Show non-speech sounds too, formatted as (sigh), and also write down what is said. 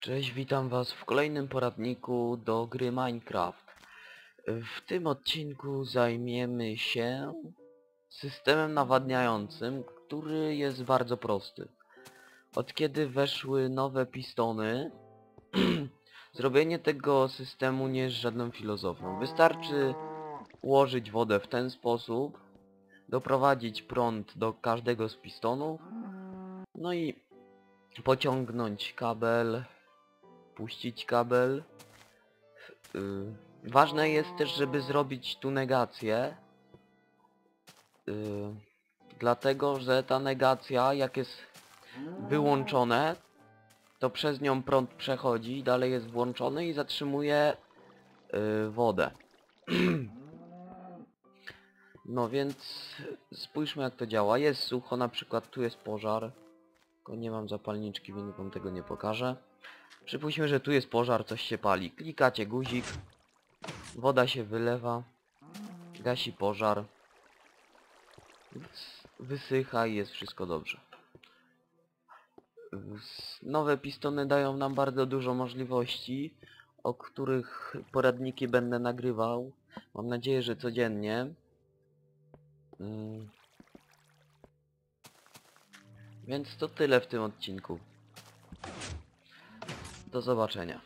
Cześć, witam was w kolejnym poradniku do gry Minecraft. W tym odcinku zajmiemy się systemem nawadniającym, który jest bardzo prosty. Od kiedy weszły nowe pistony, (clears throat) zrobienie tego systemu nie jest żadną filozofią. Wystarczy ułożyć wodę w ten sposób, doprowadzić prąd do każdego z pistonów, no i pociągnąć kabel, puścić kabel. Yy, ważne jest też, żeby zrobić tu negację. Yy, dlatego, że ta negacja, jak jest wyłączone, to przez nią prąd przechodzi, dalej jest włączony i zatrzymuje yy, wodę. (clears throat) No więc spójrzmy jak to działa. Jest sucho, na przykład tu jest pożar. Tylko nie mam zapalniczki, więc wam tego nie pokażę. Przypuśćmy, że tu jest pożar, coś się pali. Klikacie guzik, woda się wylewa, gasi pożar, wys- wysycha i jest wszystko dobrze. Nowe pistony dają nam bardzo dużo możliwości, o których poradniki będę nagrywał. Mam nadzieję, że codziennie. Mm. Więc to tyle w tym odcinku. Do zobaczenia.